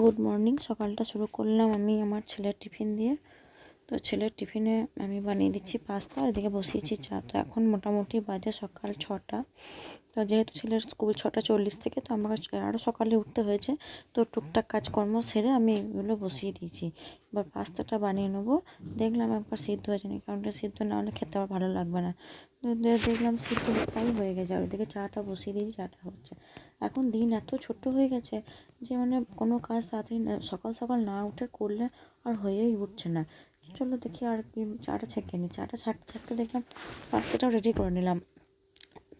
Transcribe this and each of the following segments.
Good morning সকালটা শুরু করলাম আমি আমার ছেলের টিফিন দিয়ে। তো ছেলের টিফিনে আমি বানিয়ে দিচ্ছি পাস্তা এদিকে বসিয়েছি চা। তো এখন মোটামুটি বাজে সকাল ছটা। তো যেহেতু ছেলের স্কুল ছটা চল্লিশ থেকে, তো আমাকে আরও সকালে উঠতে হয়েছে। তো টুকটাক কাজকর্ম সেরে আমি এগুলো বসিয়ে দিয়েছি। এবার পাস্তাটা বানিয়ে নেব। দেখলাম একবার সিদ্ধ হয়েছে না কারণ সিদ্ধ না হলে খেতে আবার ভালো লাগবে না। দেখলাম সিদ্ধ প্রায় হয়ে গেছে। আর ওদিকে চাটা বসিয়ে দিয়েছি, চাটা হচ্ছে। এখন দিন এত ছোট্ট হয়ে গেছে যে মানে কোনো কাজ তাড়াতাড়ি সকাল সকাল না উঠে করলে আর হয়েই উঠছে না। চলো দেখি আর কি চাটা ছেঁকে নিই চাটা ছাঁকতে ছাঁকতে দেখলাম পাস্তাটাও রেডি করে নিলাম।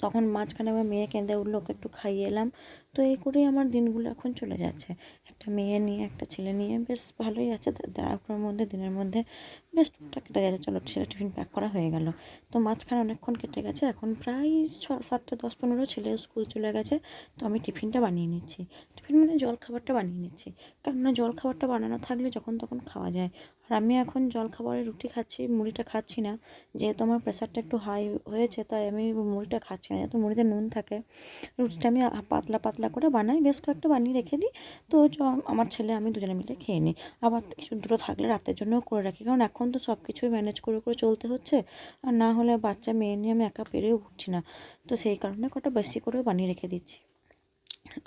তখন মাঝখানে আমার মেয়ে কেঁদে উঠল, ওকে একটু খাইয়ে এলাম। তো এই করেই আমার দিনগুলো এখন চলে যাচ্ছে। একটা মেয়ে নিয়ে, একটা ছেলে নিয়ে বেশ ভালোই আছে। তারপরের মধ্যে, দিনের মধ্যে বেশ টুকটাক কেটে গেছে। চলো ছেলে টিফিন প্যাক করা হয়ে গেল। তো মাঝখানে অনেকক্ষণ কেটে গেছে। এখন প্রায় ছ, সাতটা, দশ, পনেরো ছেলে স্কুল চলে গেছে। তো আমি টিফিনটা বানিয়ে নিচ্ছি। টিফিন মানে জল খাবারটা বানিয়ে নিচ্ছি। কেননা জল খাবারটা বানানো থাকলে যখন তখন খাওয়া যায়। আর আমি এখন জল খাবারে রুটি খাচ্ছি, মুড়িটা খাচ্ছি না। যেহেতু আমার প্রেশারটা একটু হাই হয়েছে, তাই আমি মুড়িটা খাচ্ছি না। যেহেতু মুড়িতে নুন থাকে, রুটিটা আমি পাতলা পাতলা করে বানাই, বেশ কয়েকটা বানিয়ে রেখে দিই। তো আমার ছেলে, আমি দুজনে মিলে খেয়ে নিই। আবার কিছু দুটো থাকলে রাতের জন্যও করে রাখি। কারণ এখন তো সব কিছুই ম্যানেজ করে করে চলতে হচ্ছে। আর না হলে বাচ্চা মেয়ে নিয়ে আমি একা পেরেও উঠছি না। তো সেই কারণে কটা বেশি করেও বানিয়ে রেখে দিচ্ছি।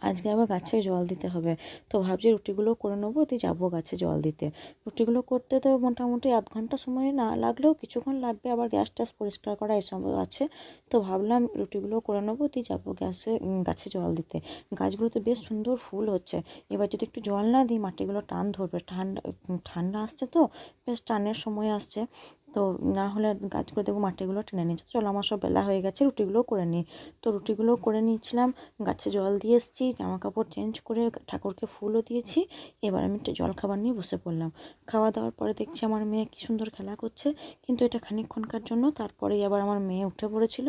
আজকে আবার গাছে জল দিতে হবে। তো ভাবছি রুটিগুলো করে নেব, দিয়ে যাব গাছে জল দিতে। রুটিগুলো করতে তো মোটামুটি আধ ঘণ্টা সময় না লাগলেও কিছুক্ষণ লাগবে আবার গ্যাস ট্যাস পরিষ্কার করা এসব আছে। তো ভাবলাম রুটিগুলো করে নেব, দিয়ে যাব গ্যাসে গাছে জল দিতে। গাছগুলোতে বেশ সুন্দর ফুল হচ্ছে। এবার যদি একটু জল না দিই, মাটিগুলো টান ধরবে। ঠান্ডা ঠান্ডা আসছে তো, বেশ টানের সময় আসছে। তো না হলে গাছগুলো দেখব মাটিগুলো টেনে নিচ্ছে চলো আমার সব বেলা হয়ে গেছে, রুটিগুলোও করে নিই। তো রুটিগুলো করে নিয়েছিলাম, গাছে জল দিয়ে এসেছি জামা কাপড় চেঞ্জ করে ঠাকুরকে ফুলও দিয়েছি। এবার আমি একটু জল খাবার নিয়ে বসে পড়লাম। খাওয়া দাওয়ার পরে দেখছি আমার মেয়ে কী সুন্দর খেলা করছে, কিন্তু এটা খানিকক্ষণকার জন্য, তারপরেই আবার আমার মেয়ে উঠে পড়েছিল।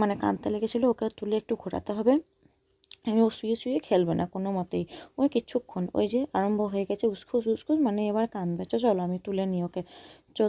মানে কাঁদতে লেগেছিলো, ওকে তুলে একটু ঘোরাতে হবে। ও শুয়ে শুয়ে খেলবে না কোনো মতেই। ওই কিছুক্ষণ, ওই যে আরম্ভ হয়ে গেছে, উসখুস উসখুস মানে এবার কাঁদবে। চলো আমি তুলে নিই ওকে।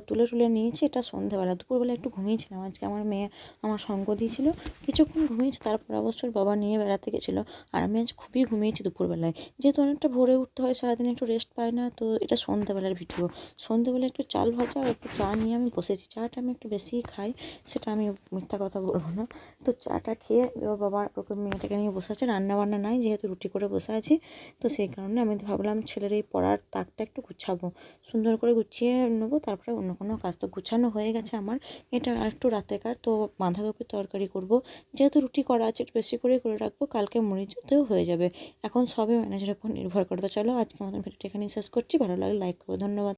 তুলে তুলে নিয়েছি, এটা সন্ধেবেলা। দুপুরবেলা একটু ঘুমিয়েছিলাম আজকে আমার মেয়ে আমার সঙ্গ দিয়েছিল। কিছুক্ষণ ঘুমিয়েছি, তারপর অবশ্য ওর বাবা নিয়ে বেড়াতে গেছিল। আর আমি আজ খুবই ঘুমিয়েছি দুপুরবেলায়। যেহেতু অনেকটা ভোরে উঠতে হয়, সারাদিন একটু রেস্ট পাই না, তো এটা সন্ধেবেলার ভিডিও সন্ধেবেলা একটু চাল ভাজা আর একটু চা নিয়ে আমি বসেছি। চাটা আমি একটু বেশিই খাই, সেটা আমি মিথ্যা কথা বলব না। তো চাটা খেয়ে ওর বাবা ওকে মেয়েটাকে নিয়ে বসে আছে। রান্না বান্না নাই, যেহেতু রুটি করে বসে আছি, তো সেই কারণে আমি ভাবলাম ছেলের এই পড়ার তাকটা একটু গুছাবো। সুন্দর করে গুছিয়ে নেব, তারপরে অন্য কোনো কাজ তো গুছানো হয়ে গেছে আমার। এটা আর একটু রাতেকার তো বাঁধাকপির তরকারি করব। যেহেতু রুটি করা আছে, একটু বেশি করেই করে রাখব, কালকে মরিচতেও হয়ে যাবে। এখন সবই ম্যানেজারের উপর নির্ভর করে। তো চলো আজকে আমাদের ভিডিওটা এখানেই শেষ করছি। ভালো লাগলে লাইক করো, ধন্যবাদ।